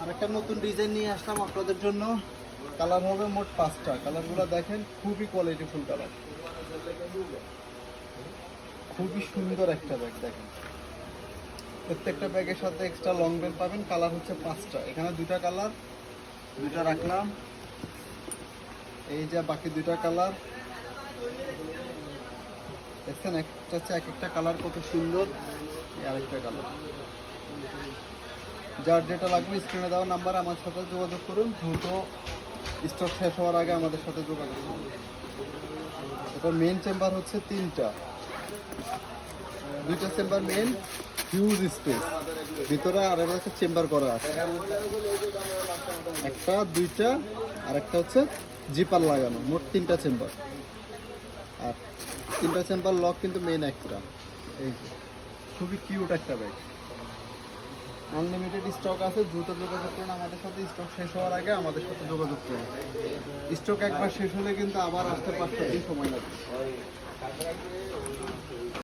আর একটা নতুন ডিজাইন নিয়ে আসলাম আপনাদের জন্য। কালার হবে মোট পাঁচটা। কালারগুলো দেখেন, খুবই কোয়ালিটিফুল কালার। খুবই সুন্দর একটা ব্যাগ দেখেন। প্রত্যেকটা ব্যাগের সাথে এক্সট্রা লং বেল পাবেন, কালার হচ্ছে পাঁচটা। এখানে দুইটা কালার দুটা রাখলাম। এই যে বাকি দুইটা কালার। দেখছেন, একটা হচ্ছে এক একটা কালার কত সুন্দর। আরেকটা কালার। যার যেটা লাগবে স্ক্রিনে দেওয়া নাম্বার আমার সাথে যোগাযোগ করুন। দ্রুত স্টক শেষ হওয়ার আগে আমাদের সাথে যোগাযোগ করুন। এটা মেন চেম্বার হচ্ছে তিনটা। দুইটা চেম্বার মেন হিউজ স্পেস ভিতরে আর একটা চেম্বার করা আছে। একটা, দুইটা আর একটা হচ্ছে জিপার লাগানো। মোট তিনটা চেম্বার আর তিনটা চেম্বার লক কিন্তু মেন একটা এই খুবই কিউট একটা ব্যাগ আনলিমিটেড স্টক আছে, দ্রুত যোগাযোগ করুন। আমাদের সাথে স্টক শেষ হওয়ার আগে আমাদের সাথে যোগাযোগ করুন। স্টক একবার শেষ হলে কিন্তু আবার আসতে পাঁচটা দিন সময় লাগবে।